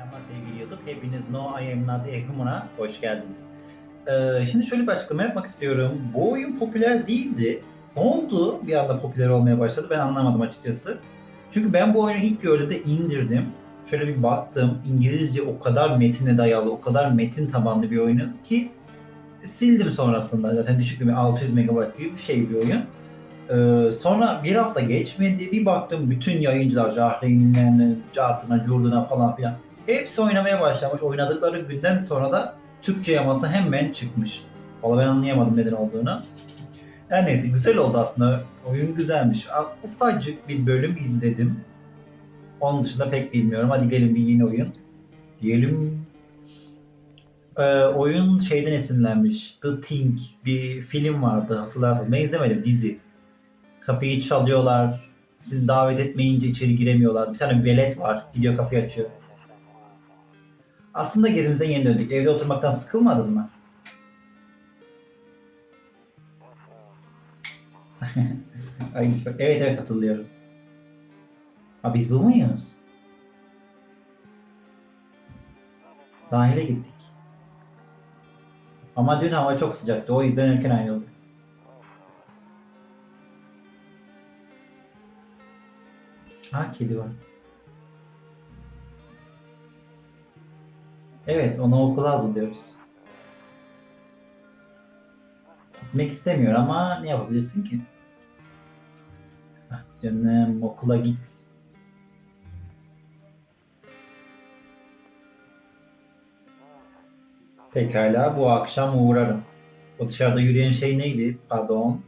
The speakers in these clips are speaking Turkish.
Selamlar sevgili YouTube. Hepiniz No I Am Not a hoş geldiniz. Ee, şimdi şöyle bir açıklama yapmak istiyorum. Bu oyun popüler değildi. Ne oldu? Bir anda popüler olmaya başladı. Ben anlamadım açıkçası. Çünkü ben bu oyunu ilk gördüğümde indirdim. Şöyle bir baktım. İngilizce o kadar metine dayalı, o kadar metin tabanlı bir oyun ki sildim sonrasında. Zaten düşük bir 600 MB gibi bir şey bir oyun. Ee, sonra bir hafta geçmedi. Bir baktım bütün yayıncılar Jahreyn'lerine, Cartına, Curduna falan filan. Hepsi oynamaya başlamış. Oynadıkları günden sonra da Türkçe yaması hemen çıkmış. Valla ben anlayamadım neden olduğunu. Her neyse güzel oldu aslında. Oyun güzelmiş. Ufacık bir bölüm izledim. Onun dışında pek bilmiyorum. Hadi gelin bir yeni oyun. Diyelim ee, oyun şeyden esinlenmiş. The Thing bir film vardı hatırlarsınız. Ben izlemedim dizi. Kapıyı çalıyorlar. Siz davet etmeyince içeri giremiyorlar. Bir tane velet var. Gidiyor kapıyı açıyor. Aslında gezimize yeni döndük. Evde oturmaktan sıkılmadın mı? Evet evet hatırlıyorum. Ha biz bu muyuz? Sahile gittik. Ama dün hava çok sıcaktı. O yüzden erken ayrıldık. Ha kedi var. Evet onu okula hazırlıyoruz. Gitmek istemiyor ama ne yapabilirsin ki? Ah canım okula git. Pekala bu akşam uğrarım. O dışarıda yürüyen şey neydi? Pardon.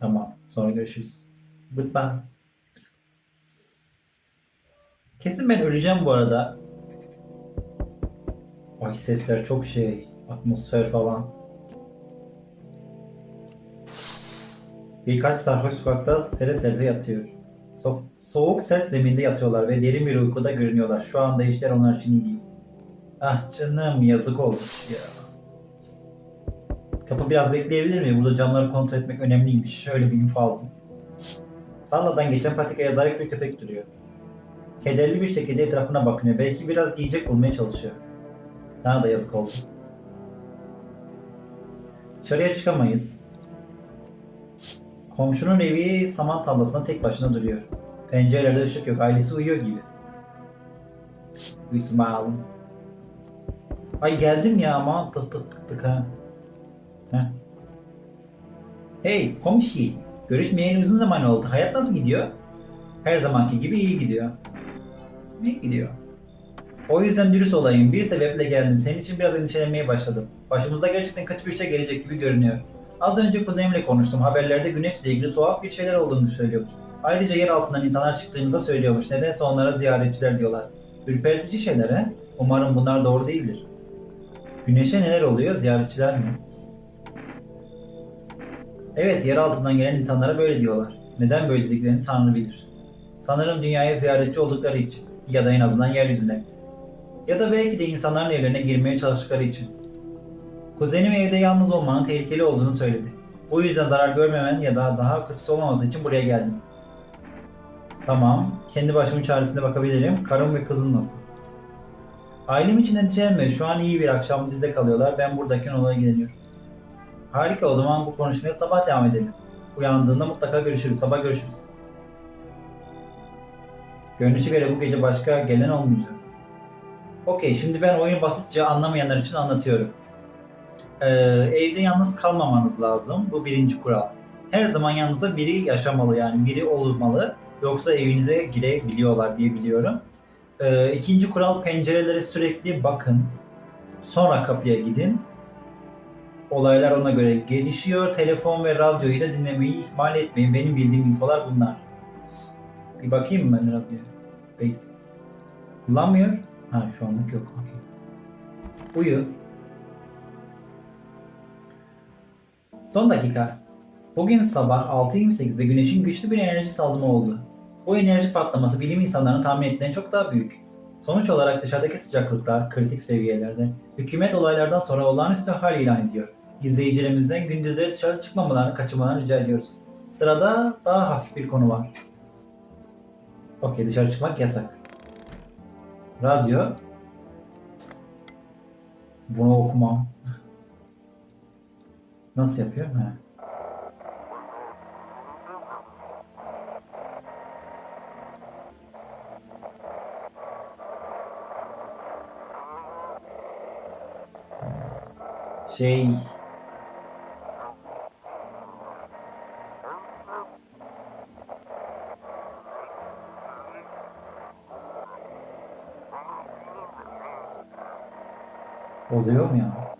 Tamam sonra görüşürüz. Goodbye. Kesin ben öleceğim bu arada. Ay sesler çok şey. Atmosfer falan. Birkaç sarhoş sokakta sere sere yatıyor. So- soğuk sert zeminde yatıyorlar ve derin bir uykuda görünüyorlar. Şu anda işler onlar için iyi değil. Ah canım yazık olmuş ya. Kapı biraz bekleyebilir mi? Burada camları kontrol etmek önemliymiş. Şöyle bir info aldım. Tarladan geçen patikaya zarif bir köpek duruyor. Kederli bir şekilde etrafına bakınıyor. Belki biraz yiyecek bulmaya çalışıyor. Sana da yazık oldu. Dışarıya çıkamayız. Komşunun evi saman tarlasında tek başına duruyor. Pencerelerde ışık yok. Ailesi uyuyor gibi. Uyusun bakalım. Ay geldim ya ama tık tık tık tık ha. Heh. Hey komşu. Görüşmeyeli uzun zaman oldu. Hayat nasıl gidiyor? Her zamanki gibi iyi gidiyor. İyi gidiyor. O yüzden dürüst olayım. Bir sebeple geldim. Senin için biraz endişelenmeye başladım. Başımızda gerçekten kötü bir şey gelecek gibi görünüyor. Az önce kuzenimle konuştum. Haberlerde güneşle ilgili tuhaf bir şeyler olduğunu söylüyormuş. Ayrıca yer altından insanlar çıktığını da söylüyormuş. Nedense onlara ziyaretçiler diyorlar. Ürpertici şeyler he? Umarım bunlar doğru değildir. Güneşe neler oluyor? Ziyaretçiler mi? Evet, yer altından gelen insanlara böyle diyorlar. Neden böyle dediklerini Tanrı bilir. Sanırım dünyaya ziyaretçi oldukları için. Ya da en azından yeryüzüne. Ya da belki de insanların evlerine girmeye çalıştıkları için. Kuzenim evde yalnız olmanın tehlikeli olduğunu söyledi. Bu yüzden zarar görmemen ya da daha kötüsü olmaması için buraya geldim. Tamam, kendi başımın çaresine bakabilirim. Karım ve kızın nasıl? Ailem için endişelenme. Şu an iyi bir akşam bizde kalıyorlar. Ben buradayken onlara ilgileniyorum. Harika o zaman bu konuşmaya sabah devam edelim. Uyandığında mutlaka görüşürüz. Sabah görüşürüz. Görünüşe göre bu gece başka gelen olmayacak. Okey şimdi ben oyunu basitçe anlamayanlar için anlatıyorum. Ee, evde yalnız kalmamanız lazım. Bu birinci kural. Her zaman yanınızda biri yaşamalı yani biri olmalı. Yoksa evinize girebiliyorlar diye biliyorum. Ee, ikinci kural pencerelere sürekli bakın. Sonra kapıya gidin. Olaylar ona göre gelişiyor. Telefon ve radyoyu da dinlemeyi ihmal etmeyin. Benim bildiğim infolar bunlar. Bir bakayım mı ben radyoya? Space. Kullanmıyor. Ha şu anlık yok. Okey. Uyu. Son dakika. Bugün sabah 6.28'de güneşin güçlü bir enerji salımı oldu. Bu enerji patlaması bilim insanlarının tahmin ettiğinden çok daha büyük. Sonuç olarak dışarıdaki sıcaklıklar kritik seviyelerde. Hükümet olaylardan sonra olağanüstü hal ilan ediyor. İzleyicilerimizden gündüzleri dışarı çıkmamalarını kaçırmalarını rica ediyoruz. Sırada daha hafif bir konu var. Okey dışarı çıkmak yasak. Radyo. Bunu okumam. Nasıl yapıyor? He. Şey oluyor mu ya?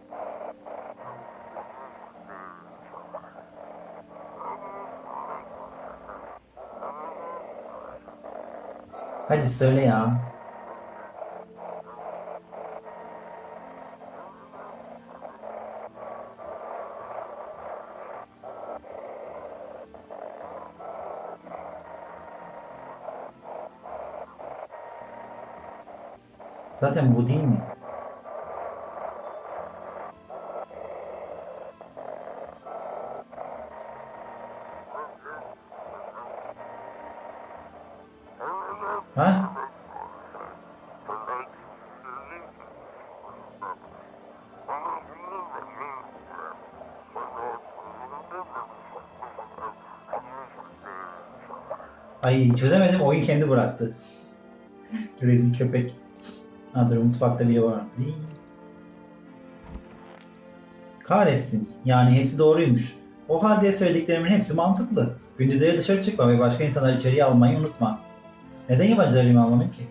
Hadi söyle ya. Zaten bu değil miydi? Ha? Ay çözemedim oyun kendi bıraktı. Rezil köpek. Ha dur mutfakta biri var. Değil. Kahretsin. Yani hepsi doğruymuş. O halde söylediklerimin hepsi mantıklı. Gündüzleri dışarı çıkma ve başka insanları içeriye almayı unutma. Neden yabancıları almalıyım ki?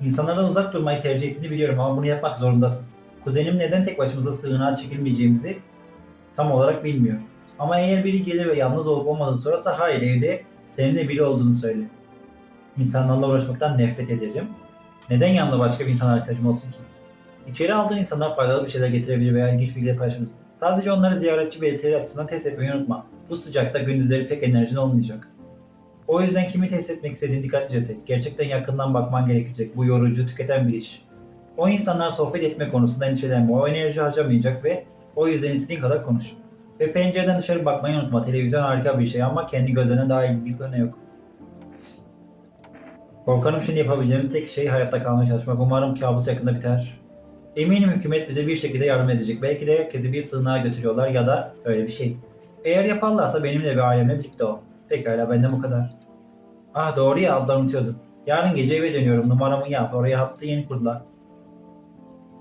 İnsanlardan uzak durmayı tercih ettiğini biliyorum ama bunu yapmak zorundasın. Kuzenim neden tek başımıza sığınağa çekilmeyeceğimizi tam olarak bilmiyor. Ama eğer biri gelir ve yalnız olup olmadığını sorarsa hayır evde seninle biri olduğunu söyle. İnsanlarla uğraşmaktan nefret ederim. Neden yanında başka bir insana ihtiyacım olsun ki? İçeri aldığın insanlar faydalı bir şeyler getirebilir veya ilginç bilgiler paylaşabilir. Sadece onları ziyaretçi belirtileri açısından test etmeyi unutma. Bu sıcakta gündüzleri pek enerjin olmayacak. O yüzden kimi test etmek istediğini dikkatlice seç. Gerçekten yakından bakman gerekecek. Bu yorucu, tüketen bir iş. O insanlar sohbet etme konusunda endişelenme. O enerji harcamayacak ve o yüzden istediğin kadar konuş. Ve pencereden dışarı bakmayı unutma. Televizyon harika bir şey ama kendi gözlerine daha iyi bir konu yok. Korkarım şimdi yapabileceğimiz tek şey hayatta kalmaya çalışmak. Umarım kabus yakında biter. Eminim hükümet bize bir şekilde yardım edecek. Belki de herkesi bir sığınağa götürüyorlar ya da öyle bir şey. Eğer yaparlarsa benimle ve ailemle birlikte ol. Pekala benden bu kadar. Ah doğru ya az unutuyordum. Yarın gece eve dönüyorum. Numaramı yaz. Oraya hattı yeni kurdular.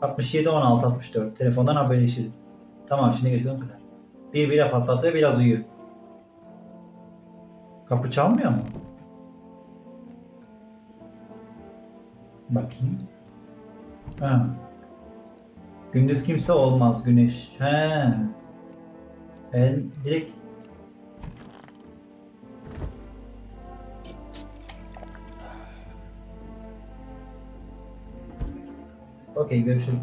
67 16 64. Telefondan haberleşiriz. Tamam şimdi geçelim kadar. Bir bira patlat ve biraz uyu. Kapı çalmıyor mu? Bakayım. Ha. Gündüz kimse olmaz güneş. He. Ben direkt Okey görüşürüz.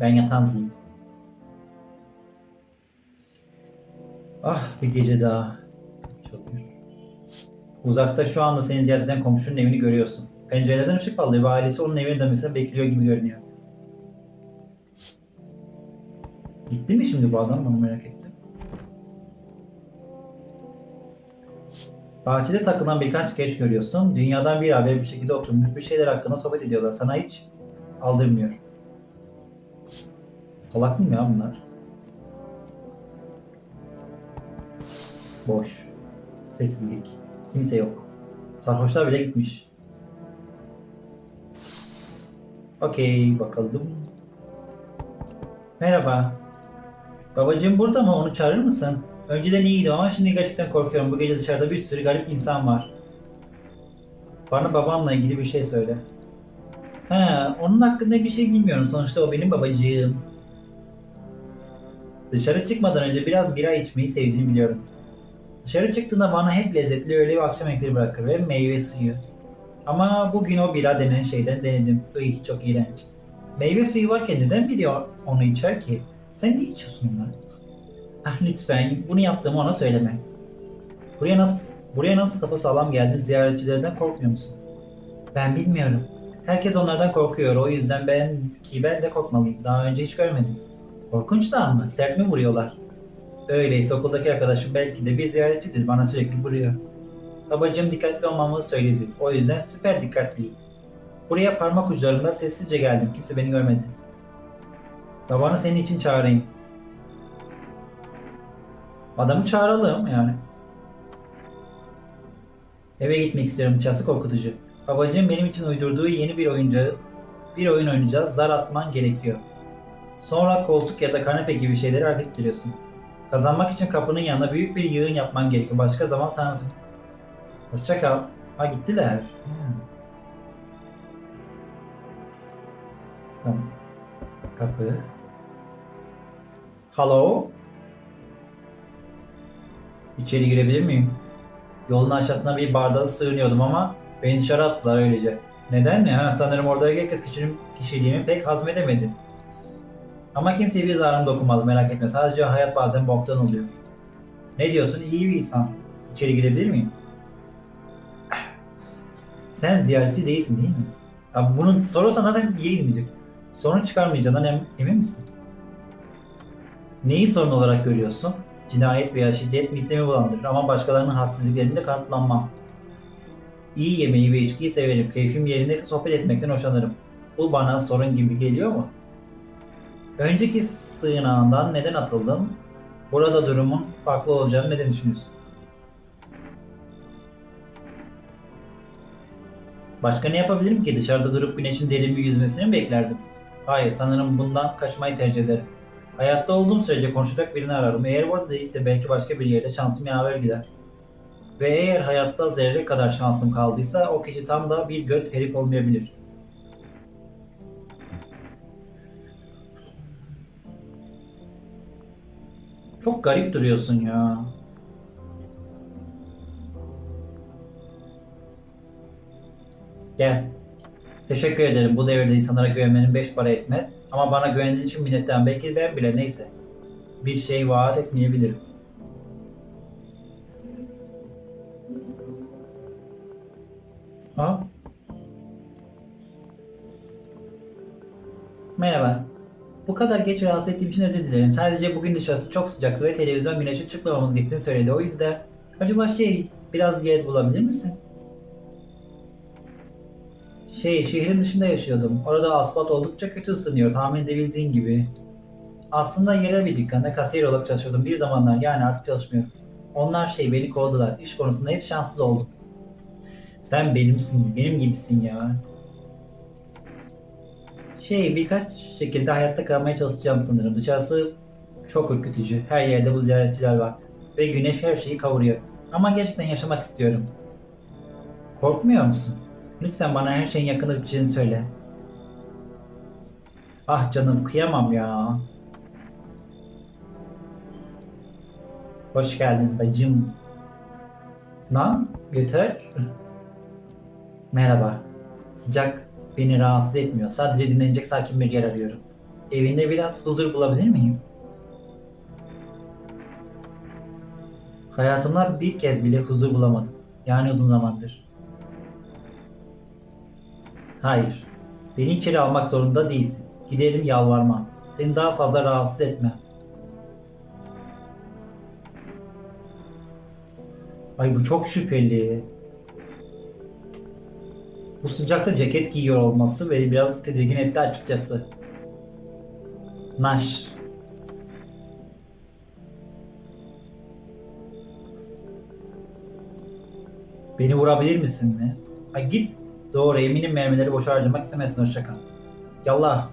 Ben yatan ziyim. Ah bir gece daha. Çalıyor. Uzakta şu anda seni ziyaret eden komşunun evini görüyorsun. Pencerelerden ışık alıyor ve ailesi onun evine dönmesini bekliyor gibi görünüyor. Gitti mi şimdi bu adam? Onu merak ettim. Bahçede takılan birkaç genç görüyorsun. Dünyadan bir haber bir şekilde oturmuş. Bir şeyler hakkında sohbet ediyorlar. Sana hiç aldırmıyor. Salak mı ya bunlar? Boş. Sessizlik. Kimse yok. Sarhoşlar bile gitmiş. Okey bakalım. Merhaba. Babacığım burada mı? Onu çağırır mısın? Önceden iyiydi ama şimdi gerçekten korkuyorum. Bu gece dışarıda bir sürü garip insan var. Bana babanla ilgili bir şey söyle. He, onun hakkında bir şey bilmiyorum. Sonuçta o benim babacığım. Dışarı çıkmadan önce biraz bira içmeyi sevdiğini biliyorum. Dışarı çıktığında bana hep lezzetli öğle ve akşam yemekleri bırakır ve meyve suyu. Ama bugün o bira denen şeyden denedim. Iy, çok iğrenç. Meyve suyu varken neden biri onu içer ki? Sen ne içiyorsun lan? Ah lütfen bunu yaptığımı ona söyleme. Buraya nasıl buraya nasıl sapasağlam geldin ziyaretçilerden korkmuyor musun? Ben bilmiyorum. Herkes onlardan korkuyor. O yüzden ben ki ben de korkmalıyım. Daha önce hiç görmedim. Korkunçlar mı? Sert mi vuruyorlar? Öyleyse okuldaki arkadaşım belki de bir ziyaretçidir. Bana sürekli vuruyor. Babacığım dikkatli olmamı söyledi. O yüzden süper dikkatliyim. Buraya parmak uçlarımda sessizce geldim. Kimse beni görmedi. Babanı senin için çağırayım. Adamı çağıralım yani. Eve gitmek istiyorum. Dışarısı korkutucu. Babacığım benim için uydurduğu yeni bir oyuncağı bir oyun oynayacağız. Zar atman gerekiyor. Sonra koltuk ya da kanepe gibi şeyleri hareket ettiriyorsun. Kazanmak için kapının yanına büyük bir yığın yapman gerekiyor. Başka zaman sana... Hoşça kal. Ha gittiler. Hmm. Tamam. Kapı. Hello? İçeri girebilir miyim? Yolun aşağısına bir bardağa sığınıyordum ama beni dışarı attılar öylece. Neden mi? Ha, sanırım oradaki herkes kişinin kişiliğimi pek hazmedemedi. Ama kimseye bir zararım dokunmaz merak etme. Sadece hayat bazen boktan oluyor. Ne diyorsun? İyi bir insan. İçeri girebilir miyim? Sen ziyaretçi değilsin değil mi? Ya bunun sorarsan zaten iyi girmeyecek. Sorun çıkarmayacağından em- emin misin? Neyi sorun olarak görüyorsun? Cinayet veya şiddet midemi bulandırır ama başkalarının hadsizliklerinde kanıtlanmam. İyi yemeği ve içkiyi severim. Keyfim yerindeyse sohbet etmekten hoşlanırım. Bu bana sorun gibi geliyor mu? Önceki sığınağından neden atıldın? Burada durumun farklı olacağını neden düşünüyorsun? Başka ne yapabilirim ki? Dışarıda durup güneşin derin bir yüzmesini mi beklerdim? Hayır, sanırım bundan kaçmayı tercih ederim. Hayatta olduğum sürece konuşacak birini ararım. Eğer burada değilse belki başka bir yerde şansım yaver gider. Ve eğer hayatta zerre kadar şansım kaldıysa o kişi tam da bir göt herif olmayabilir. Çok garip duruyorsun ya. Gel. Teşekkür ederim. Bu devirde insanlara güvenmenin beş para etmez. Ama bana güvendiğin için minnettarım. Belki ben bile neyse. Bir şey vaat etmeyebilirim. Ha? Merhaba. Bu kadar geç rahatsız ettiğim için özür dilerim. Sadece bugün dışarısı çok sıcaktı ve televizyon güneşi çıkmamamız gerektiğini söyledi. O yüzden acaba şey biraz yer bulabilir misin? Şey şehrin dışında yaşıyordum. Orada asfalt oldukça kötü ısınıyor tahmin edebildiğin gibi. Aslında yerel bir dükkanda kasiyer olarak çalışıyordum bir zamanlar yani artık çalışmıyorum. Onlar şey beni kovdular. İş konusunda hep şanssız oldum. Sen benimsin, benim gibisin ya. Şey birkaç şekilde hayatta kalmaya çalışacağım sanırım. Dışarısı çok ürkütücü. Her yerde bu ziyaretçiler var. Ve güneş her şeyi kavuruyor. Ama gerçekten yaşamak istiyorum. Korkmuyor musun? Lütfen bana her şeyin yakını biteceğini söyle. Ah canım kıyamam ya. Hoş geldin bacım. Lan yeter. Merhaba. Sıcak beni rahatsız etmiyor. Sadece dinlenecek sakin bir yer arıyorum. Evinde biraz huzur bulabilir miyim? Hayatımda bir kez bile huzur bulamadım. Yani uzun zamandır. Hayır. Beni içeri almak zorunda değilsin. Gidelim yalvarma. Seni daha fazla rahatsız etmem. Ay bu çok şüpheli. Bu sıcakta ceket giyiyor olması beni biraz tedirgin etti açıkçası. Naş. Beni vurabilir misin mi? Ha git. Doğru eminim mermileri boşa harcamak istemezsin hoşça kal. Yallah.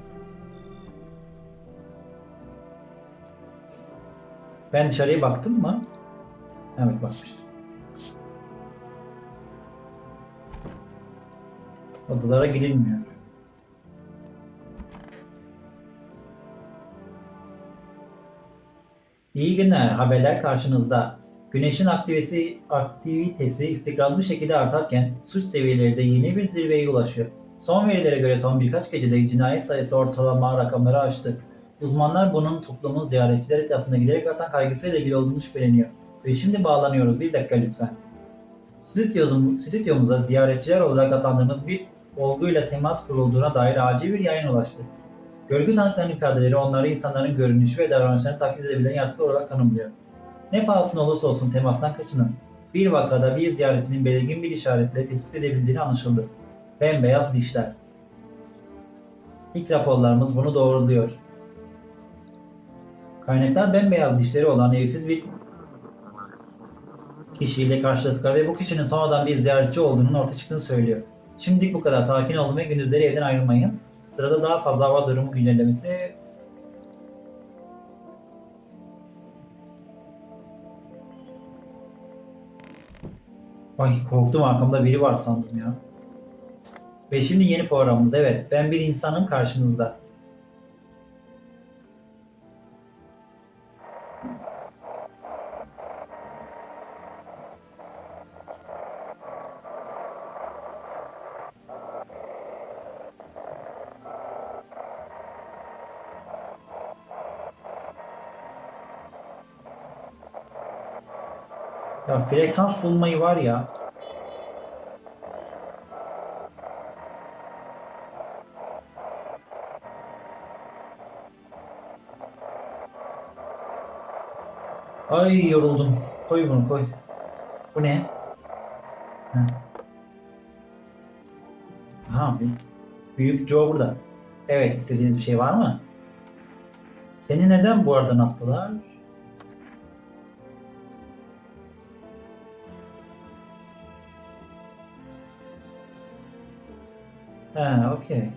Ben dışarıya baktım mı? Evet bakmıştım. Odalara girilmiyor. İyi günler. Haberler karşınızda. Güneşin aktivitesi, aktivitesi istikrarlı bir şekilde artarken suç seviyeleri de yeni bir zirveye ulaşıyor. Son verilere göre son birkaç gecede cinayet sayısı ortalama rakamları aştı. Uzmanlar bunun toplumun ziyaretçiler etrafında giderek artan kaygısıyla ilgili olduğunu şüpheleniyor. Ve şimdi bağlanıyoruz. Bir dakika lütfen. Stüdyomuz, stüdyomuza ziyaretçiler olarak adlandırdığımız bir olguyla temas kurulduğuna dair acil bir yayın ulaştı. Görgü tanıklarının ifadeleri onları insanların görünüşü ve davranışlarını taklit edebilen yaratıklar olarak tanımlıyor. Ne pahasına olursa olsun temastan kaçının. Bir vakada bir ziyaretçinin belirgin bir işaretle tespit edebildiğini anlaşıldı. Bembeyaz dişler. İlk raporlarımız bunu doğruluyor. Kaynaklar bembeyaz dişleri olan evsiz bir kişiyle karşılaştıklar ve bu kişinin sonradan bir ziyaretçi olduğunun ortaya çıktığını söylüyor. Şimdilik bu kadar sakin olun ve gündüzleri evden ayrılmayın. Sırada daha fazla hava durumu güncellemesi Ay korktum arkamda biri var sandım ya. Ve şimdi yeni programımız. Evet ben bir insanım karşınızda. Frekans bulmayı var ya. Ay yoruldum. Koy bunu koy. Bu ne? Ha. Ha, bir- büyük Joe burada. Evet istediğiniz bir şey var mı? Seni neden bu aradan attılar? Ha, okey.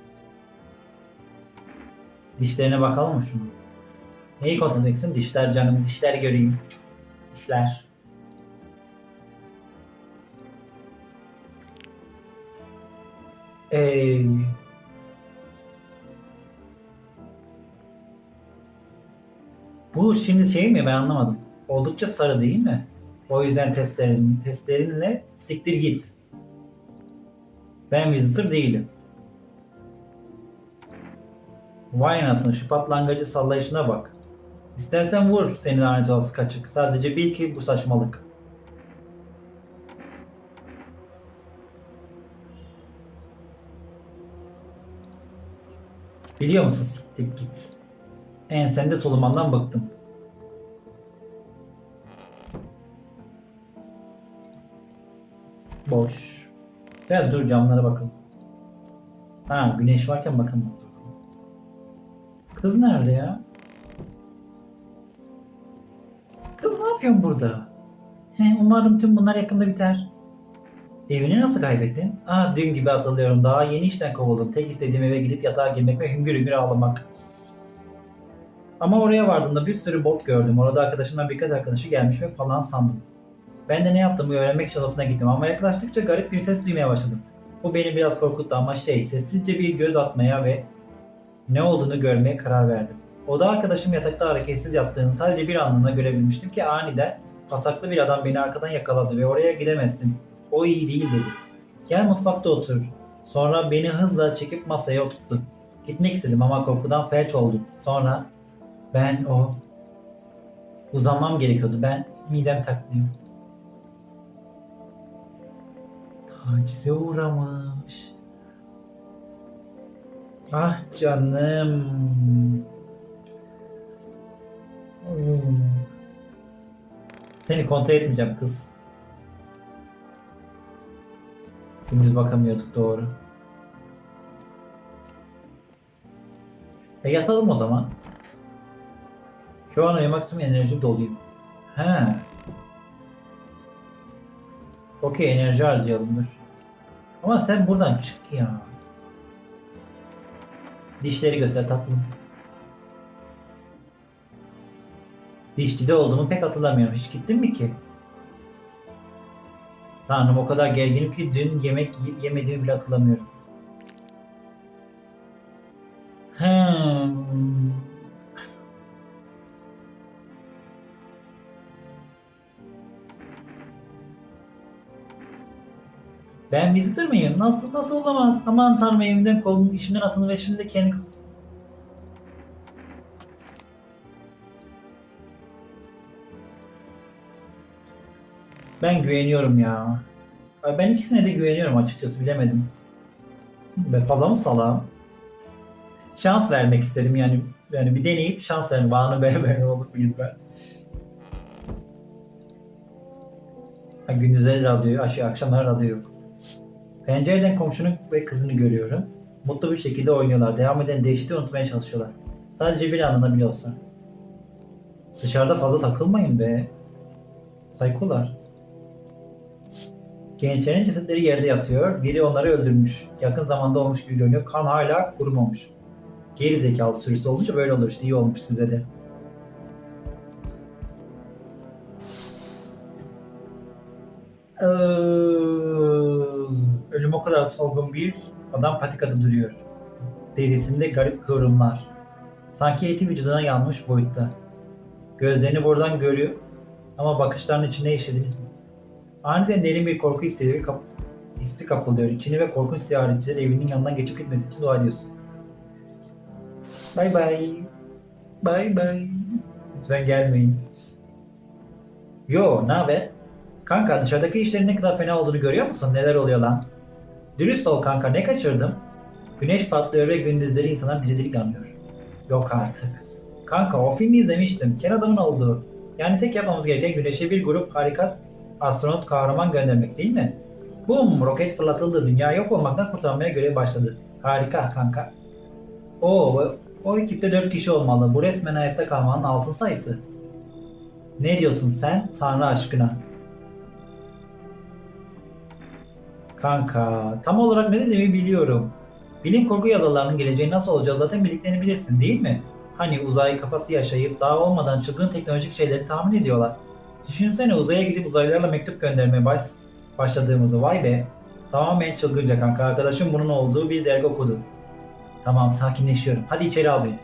Dişlerine bakalım mı şunu? Neyi kontrol edeceksin? Dişler canım, dişler göreyim. Dişler. Ee, bu şimdi şey mi ben anlamadım. Oldukça sarı değil mi? O yüzden testlerin, testlerinle siktir git. Ben visitor değilim. Vay anasını şu patlangacı sallayışına bak. İstersen vur seni lanet olası kaçık. Sadece bil ki bu saçmalık. Biliyor musun siktir git. Ensende solumandan bıktım. Boş. Gel dur camlara bakın. Ha güneş varken bakın. Kız nerede ya? Kız ne yapıyorsun burada? He, umarım tüm bunlar yakında biter. Evini nasıl kaybettin? Aa dün gibi hatırlıyorum. Daha yeni işten kovuldum. Tek istediğim eve gidip yatağa girmek ve hüngür hüngür ağlamak. Ama oraya vardığımda bir sürü bot gördüm. Orada arkadaşımdan birkaç arkadaşı gelmiş ve falan sandım. Ben de ne yaptığımı öğrenmek için odasına gittim ama yaklaştıkça garip bir ses duymaya başladım. Bu beni biraz korkuttu ama şey sessizce bir göz atmaya ve ne olduğunu görmeye karar verdim. Oda arkadaşım yatakta hareketsiz yattığını sadece bir anlığına görebilmiştim ki aniden pasaklı bir adam beni arkadan yakaladı ve oraya gidemezsin. O iyi değil dedi. Gel mutfakta otur. Sonra beni hızla çekip masaya oturttu. Gitmek istedim ama korkudan felç oldum. Sonra ben o uzanmam gerekiyordu. Ben midem taklıyor. Tacize uğramış. Ah canım. Hmm. Seni kontrol etmeyeceğim kız. Gündüz bakamıyorduk doğru. E yatalım o zaman. Şu an uyumak için enerji doluyum. He. Okey enerji harcayalım dur. Ama sen buradan çık ya. Dişleri göster tatlım. Dişçide olduğumu pek hatırlamıyorum. Hiç gittin mi ki? Tanrım o kadar gerginim ki dün yemek yiyip yemediğimi bile hatırlamıyorum. Ben visitor mıyım? Nasıl nasıl olamaz? Aman tanrım evimden kovdum, işimden atıldım ve şimdi kendi... Ben güveniyorum ya. Ben ikisine de güveniyorum açıkçası bilemedim. Ben fazla mı salağım? Şans vermek istedim yani. Yani bir deneyip şans vermek. Bana beraber olur muyum ben? Ha, gündüzleri radyo, aşı, akşamları radyo yok. Pencereden komşunun ve kızını görüyorum. Mutlu bir şekilde oynuyorlar. Devam eden değişikliği unutmaya çalışıyorlar. Sadece bir anına bile olsa. Dışarıda fazla takılmayın be. Saykolar. Gençlerin cesetleri yerde yatıyor. Biri onları öldürmüş. Yakın zamanda olmuş gibi görünüyor. Kan hala kurumamış. Geri zekalı sürüsü olunca böyle olur işte. İyi olmuş size de. Ee, ölüm o kadar solgun bir adam patikada duruyor. Derisinde garip kıvrımlar. Sanki eti vücuduna yanmış boyutta. Gözlerini buradan görüyor ama bakışlarının içine işlediniz mi? Aniden derin bir korku hissi, kap hissi kapılıyor. İçini ve korkunç ziyaretçiler evinin yanından geçip gitmesi için dua ediyorsun. Bye bye. Bye bye. Lütfen gelmeyin. Yo, ne haber? Kanka dışarıdaki işlerin ne kadar fena olduğunu görüyor musun? Neler oluyor lan? Dürüst ol kanka ne kaçırdım? Güneş patlıyor ve gündüzleri insanlar diri diri yanıyor. Yok artık. Kanka o filmi izlemiştim. Ken adamın olduğu. Yani tek yapmamız gereken güneşe bir grup harika astronot kahraman göndermek değil mi? Bum roket fırlatıldı. Dünya yok olmaktan kurtarmaya görev başladı. Harika kanka. Oo, o ekipte 4 kişi olmalı. Bu resmen hayatta kalmanın altın sayısı. Ne diyorsun sen Tanrı aşkına? Kanka, tam olarak ne dediğimi biliyorum. Bilim kurgu yazarlarının geleceği nasıl olacağı zaten bildiklerini bilirsin değil mi? Hani uzay kafası yaşayıp daha olmadan çılgın teknolojik şeyleri tahmin ediyorlar. Düşünsene uzaya gidip uzaylılarla mektup göndermeye baş, başladığımızı vay be. Tamamen çılgınca kanka. Arkadaşım bunun olduğu bir dergi okudu. Tamam sakinleşiyorum. Hadi içeri al beni.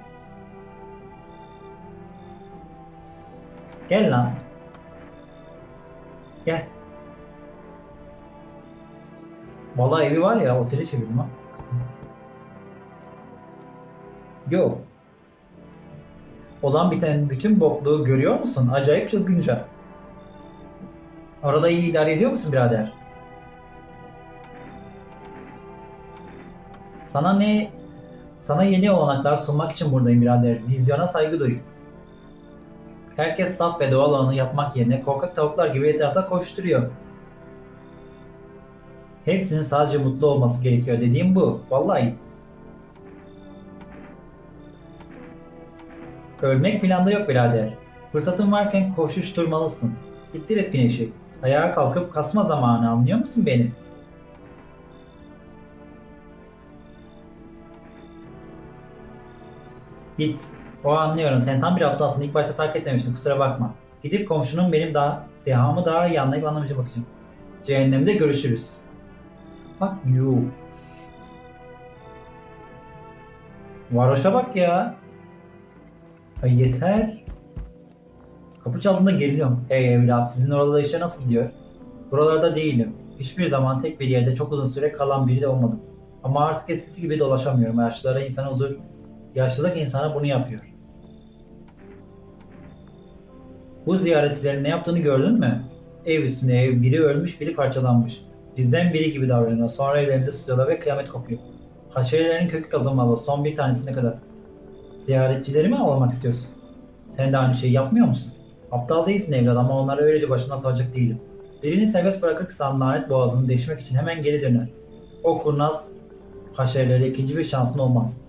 Gel lan. Gel. Vallahi evi var ya otele çevirdim ha. Yok. Olan biten bütün bokluğu görüyor musun? Acayip çılgınca. Orada iyi idare ediyor musun birader? Sana ne? Sana yeni olanaklar sunmak için buradayım birader. Vizyona saygı duy. Herkes saf ve doğal olanı yapmak yerine korkak tavuklar gibi etrafta koşturuyor. Hepsinin sadece mutlu olması gerekiyor dediğim bu. Vallahi. Ölmek planda yok birader. Fırsatın varken koşuşturmalısın. Siktir et güneşi. Ayağa kalkıp kasma zamanı anlıyor musun beni? Git. O anlıyorum. Sen tam bir aptalsın. İlk başta fark etmemiştim. Kusura bakma. Gidip komşunun benim daha dehamı daha iyi anlayıp anlamayacak bakacağım. Cehennemde görüşürüz. Fuck you. Varoş'a bak ya. Ay yeter. Kapı çaldığında geriliyorum. Hey evlat sizin orada işler nasıl gidiyor? Buralarda değilim. Hiçbir zaman tek bir yerde çok uzun süre kalan biri de olmadım. Ama artık eskisi gibi dolaşamıyorum. Yaşlılara insana huzur, yaşlılık insana bunu yapıyor. Bu ziyaretçilerin ne yaptığını gördün mü? Ev üstüne ev, biri ölmüş, biri parçalanmış. Bizden biri gibi davranıyor. Sonra evlerimize sızıyorlar ve kıyamet kopuyor. Haşerelerin kökü kazınmalı. Son bir tanesine kadar. Ziyaretçileri mi avlamak istiyorsun? Sen de aynı şeyi yapmıyor musun? Aptal değilsin evlat ama onları öylece başına salacak değilim. Birini serbest bırakırsan lanet boğazını deşmek için hemen geri döner. O kurnaz haşerelere ikinci bir şansın olmaz.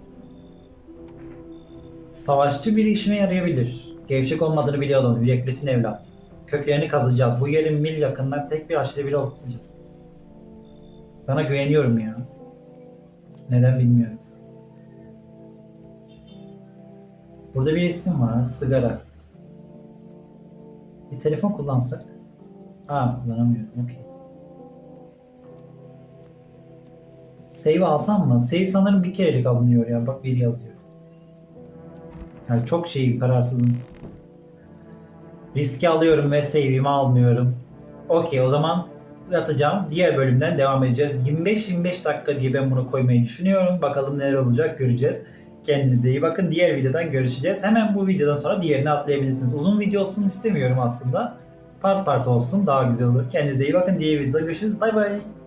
Savaşçı bir işime yarayabilir. Gevşek olmadığını biliyordum. Yüreklisin evlat. Köklerini kazacağız. Bu yerin mil yakından tek bir haşere bile olmayacağız. Sana güveniyorum ya. Neden bilmiyorum. Burada bir isim var. Sigara. Bir telefon kullansak. Aa kullanamıyorum. Okey. Save alsam mı? Save sanırım bir kerelik alınıyor ya. Bak biri yazıyor. Yani çok şey kararsızım. Riski alıyorum ve save'imi almıyorum. Okey o zaman yatacağım. Diğer bölümden devam edeceğiz. 25-25 dakika diye ben bunu koymayı düşünüyorum. Bakalım neler olacak göreceğiz. Kendinize iyi bakın. Diğer videodan görüşeceğiz. Hemen bu videodan sonra diğerini atlayabilirsiniz. Uzun video olsun istemiyorum aslında. Part part olsun daha güzel olur. Kendinize iyi bakın. Diğer videoda görüşürüz. Bay bay.